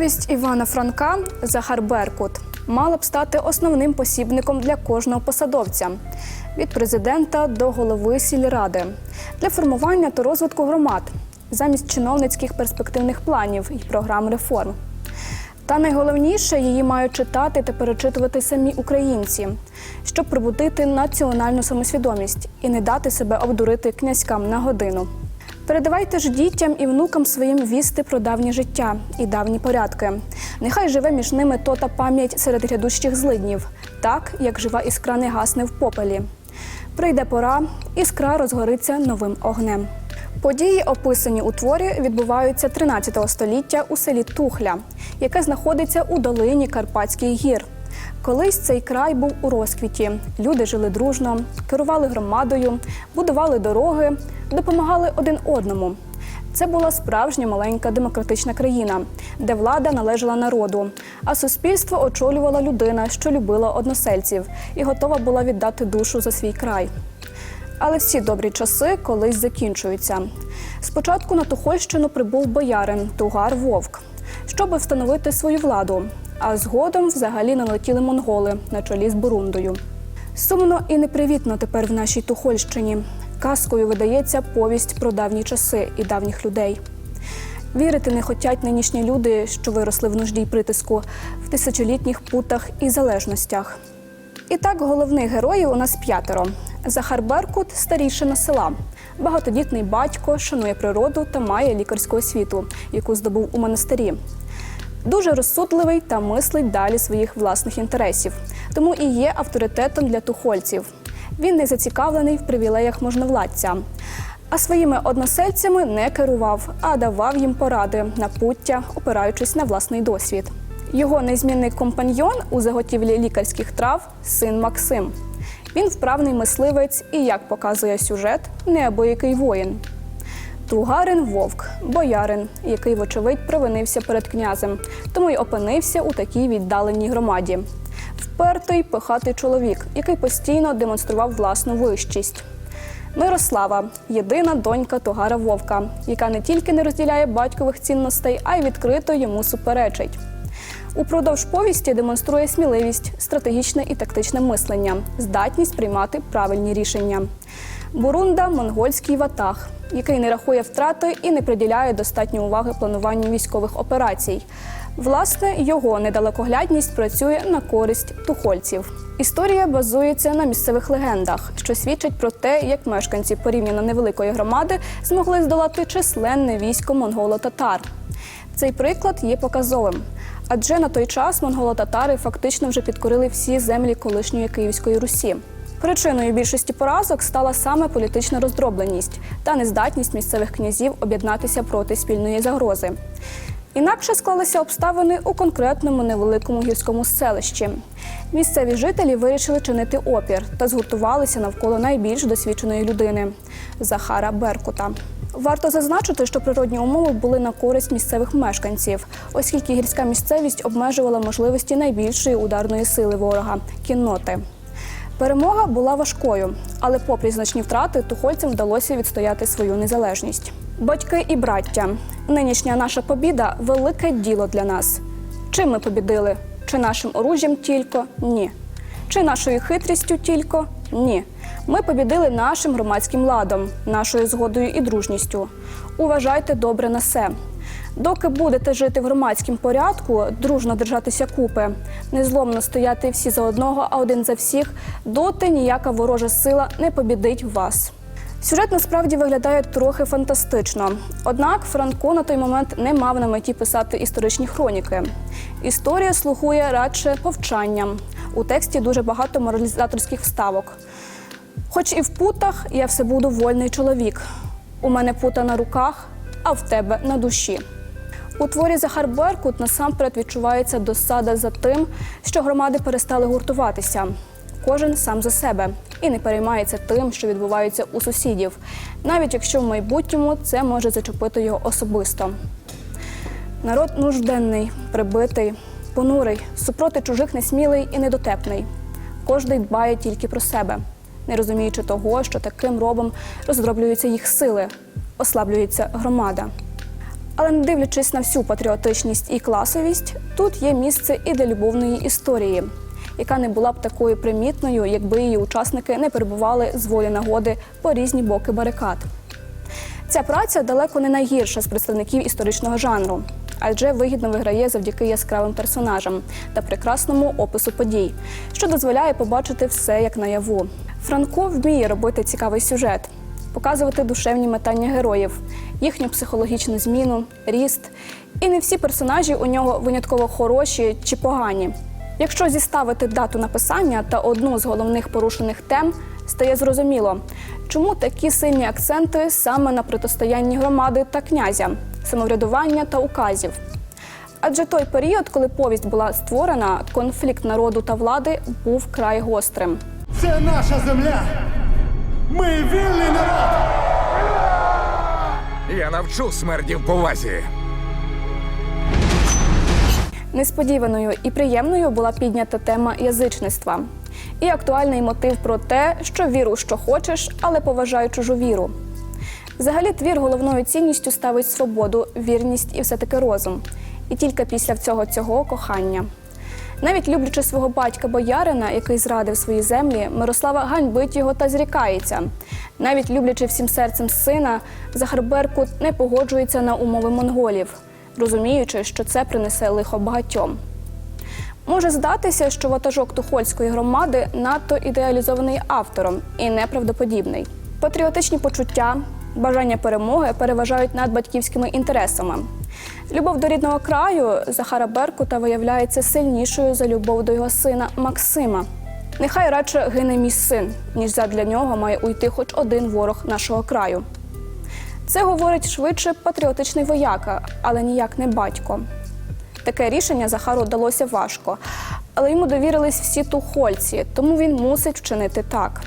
Повість Івана Франка Захар Беркут мала б стати основним посібником для кожного посадовця від президента до голови сільради для формування та розвитку громад замість чиновницьких перспективних планів і програм реформ. Та найголовніше її мають читати та перечитувати самі українці, щоб пробудити національну самосвідомість і не дати себе обдурити князькам на годину. Передавайте ж дітям і внукам своїм вісти про давнє життя і давні порядки. Нехай живе між ними то та пам'ять серед грядущих злиднів, так як жива іскра не гасне в попелі. Прийде пора, іскра розгориться новим огнем. Події, описані у творі, відбуваються 13 століття у селі Тухля, яке знаходиться у долині Карпатських гір. Колись цей край був у розквіті. Люди жили дружно, керували громадою, будували дороги, допомагали один одному. Це була справжня маленька демократична країна, де влада належала народу, а суспільство очолювала людина, що любила односельців і готова була віддати душу за свій край. Але всі добрі часи колись закінчуються. Спочатку на Тухольщину прибув боярин Тугар Вовк, щоб встановити свою владу. А згодом взагалі налетіли монголи на чолі з Бурундою. Сумно і непривітно тепер в нашій Тухольщині. Казкою видається повість про давні часи і давніх людей. Вірити не хотять нинішні люди, що виросли в нужді й притиску, в тисячолітніх путах і залежностях. І так, головних героїв у нас п'ятеро. Захар Беркут старішина села. Багатодітний батько, шанує природу та має лікарську освіту, яку здобув у монастирі. Дуже розсудливий та мислить далі своїх власних інтересів, тому і є авторитетом для тухольців. Він не зацікавлений в привілеях можновладця, а своїми односельцями не керував, а давав їм поради на пуття, опираючись на власний досвід. Його незмінний компаньйон у заготівлі лікарських трав син Максим. Він вправний мисливець і, як показує сюжет, неабиякий воїн. Тугарин вовк, боярин, який, вочевидь, провинився перед князем, тому й опинився у такій віддаленій громаді. Впертий, пихатий чоловік, який постійно демонстрував власну вищість. Мирослава єдина донька Тугара Вовка, яка не тільки не розділяє батькових цінностей, а й відкрито йому суперечить. Упродовж повісті демонструє сміливість, стратегічне і тактичне мислення, здатність приймати правильні рішення. Бурунда монгольський ватаг, який не рахує втрати і не приділяє достатньо уваги плануванню військових операцій. Власне, його недалекоглядність працює на користь тухольців. Історія базується на місцевих легендах, що свідчать про те, як мешканці порівняно невеликої громади змогли здолати численне військо монголо-татар. Цей приклад є показовим, адже на той час монголо-татари фактично вже підкорили всі землі колишньої Київської Русі. Причиною більшості поразок стала саме політична роздробленість та нездатність місцевих князів об'єднатися проти спільної загрози. Інакше склалися обставини у конкретному невеликому гірському селищі. Місцеві жителі вирішили чинити опір та згуртувалися навколо найбільш досвідченої людини Захара Беркута. Варто зазначити, що природні умови були на користь місцевих мешканців, оскільки гірська місцевість обмежувала можливості найбільшої ударної сили ворога кінноти. Перемога була важкою, але, попри значні втрати, тухольцям вдалося відстояти свою незалежність. Батьки і браття, нинішня наша побіда велике діло для нас. Чим ми побідили? Чи нашим оружжям тільки? Ні. Чи нашою хитрістю тільки? Ні. Ми побідили нашим громадським ладом, нашою згодою і дружністю. Уважайте добре на се. Доки будете жити в громадському порядку, дружно держатися купи, незломно стояти всі за одного, а один за всіх, доти ніяка ворожа сила не побідить вас. Сюжет насправді виглядає трохи фантастично. Однак Франко на той момент не мав на меті писати історичні хроніки. Історія слухує радше повчанням. У тексті дуже багато моралізаторських вставок. Хоч і в путах я все буду вольний чоловік. У мене пута на руках, а в тебе на душі. У творі Захар Беркут насамперед відчувається досада за тим, що громади перестали гуртуватися. Кожен сам за себе і не переймається тим, що відбувається у сусідів, навіть якщо в майбутньому це може зачепити його особисто. Народ нужденний, прибитий, понурий, супроти чужих несмілий і недотепний. Кожний дбає тільки про себе, не розуміючи того, що таким робом роздроблюються їх сили, ослаблюється громада. Але не дивлячись на всю патріотичність і класовість, тут є місце і для любовної історії, яка не була б такою примітною, якби її учасники не перебували з волі нагоди по різні боки барикад. Ця праця далеко не найгірша з представників історичного жанру, адже вигідно виграє завдяки яскравим персонажам та прекрасному опису подій, що дозволяє побачити все як наяву. Франко вміє робити цікавий сюжет, показувати душевні метання героїв, їхню психологічну зміну, ріст. І не всі персонажі у нього винятково хороші чи погані. Якщо зіставити дату написання та одну з головних порушених тем, стає зрозуміло, чому такі сильні акценти саме на протистоянні громади та князя, самоврядування та указів. Адже той період, коли повість була створена, конфлікт народу та влади був край гострим. Це наша земля. Ми вільний народ. Я навчу смердів повазі. Несподіваною і приємною була піднята тема язичництва і актуальний мотив про те, що віру, що хочеш, але поважай чужу віру. Взагалі, твір головною цінністю ставить свободу, вірність і все-таки розум. І тільки після всього цього кохання. Навіть люблячи свого батька боярина, який зрадив свої землі, Мирослава ганьбить його та зрікається. Навіть люблячи всім серцем сина, Захар Беркут не погоджується на умови монголів, розуміючи, що це принесе лихо багатьом. Може здатися, що ватажок Тухольської громади надто ідеалізований автором і неправдоподібний. Патріотичні почуття, бажання перемоги переважають над батьківськими інтересами. Любов до рідного краю Захара Беркута виявляється сильнішою за любов до його сина Максима. Нехай радше гине мій син, ніж задля нього має уйти хоч один ворог нашого краю. Це говорить швидше патріотичний вояка, але ніяк не батько. Таке рішення Захару вдалося важко, але йому довірились всі тухольці, тому він мусить вчинити так.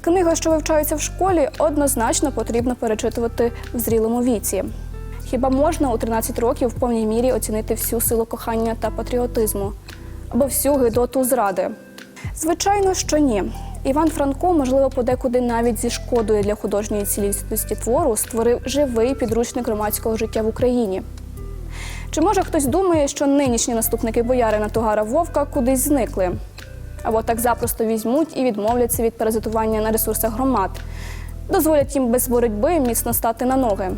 Книга, що вивчається в школі, однозначно потрібно перечитувати в зрілому віці. Хіба можна у 13 років в повній мірі оцінити всю силу кохання та патріотизму або всю гидоту зради? Звичайно, що ні. Іван Франко, можливо, подекуди навіть зі шкодою для художньої цілісності твору створив живий підручник громадського життя в Україні. Чи може хтось думає, що нинішні наступники боярина Тугара Вовка кудись зникли? Або так запросто візьмуть і відмовляться від паразитування на ресурсах громад, дозволять їм без боротьби міцно стати на ноги.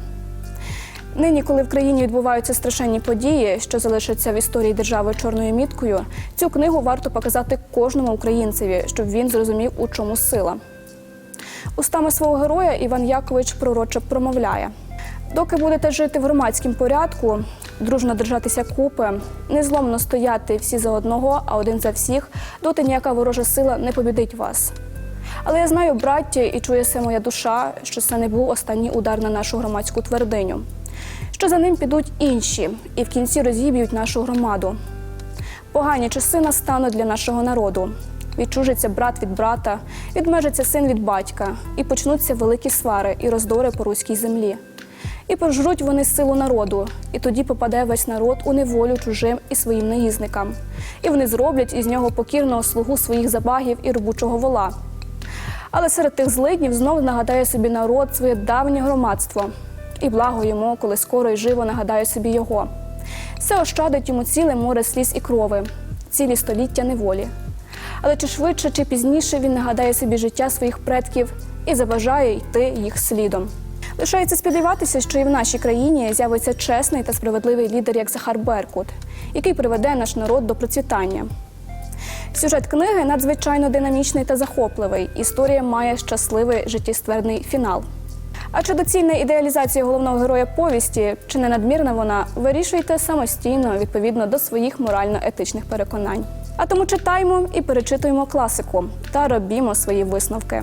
Нині, коли в країні відбуваються страшенні події, що залишаться в історії держави чорною міткою, цю книгу варто показати кожному українцеві, щоб він зрозумів, у чому сила. Устами свого героя Іван Якович пророче промовляє: доки будете жити в громадському порядку, дружно держатися купи, незломно стояти всі за одного, а один за всіх, доти ніяка ворожа сила не побідить вас. Але я знаю, браття, і чує се моя душа, що це не був останній удар на нашу громадську твердиню, що за ним підуть інші і в кінці розіб'ють нашу громаду. Погані часи настануть для нашого народу. Відчужиться брат від брата, відмежиться син від батька, і почнуться великі свари і роздори по руській землі. І пожруть вони силу народу, і тоді попаде весь народ у неволю чужим і своїм наїзникам. І вони зроблять із нього покірного слугу своїх забагів і робочого вола. Але серед тих злиднів знов нагадає собі народ своє давнє громадство, і благо йому, коли скоро й живо нагадає собі його. Це ощадить йому ціле море сліз і крови, цілі століття неволі. Але чи швидше, чи пізніше він нагадає собі життя своїх предків і забажає йти їх слідом. Лишається сподіватися, що і в нашій країні з'явиться чесний та справедливий лідер, як Захар Беркут, який приведе наш народ до процвітання. Сюжет книги надзвичайно динамічний та захопливий. Історія має щасливий життєстверний фінал. А чи доцільна ідеалізація головного героя повісті, чи не надмірна вона, вирішуйте самостійно відповідно до своїх морально-етичних переконань. А тому читаймо і перечитуємо класику та робімо свої висновки.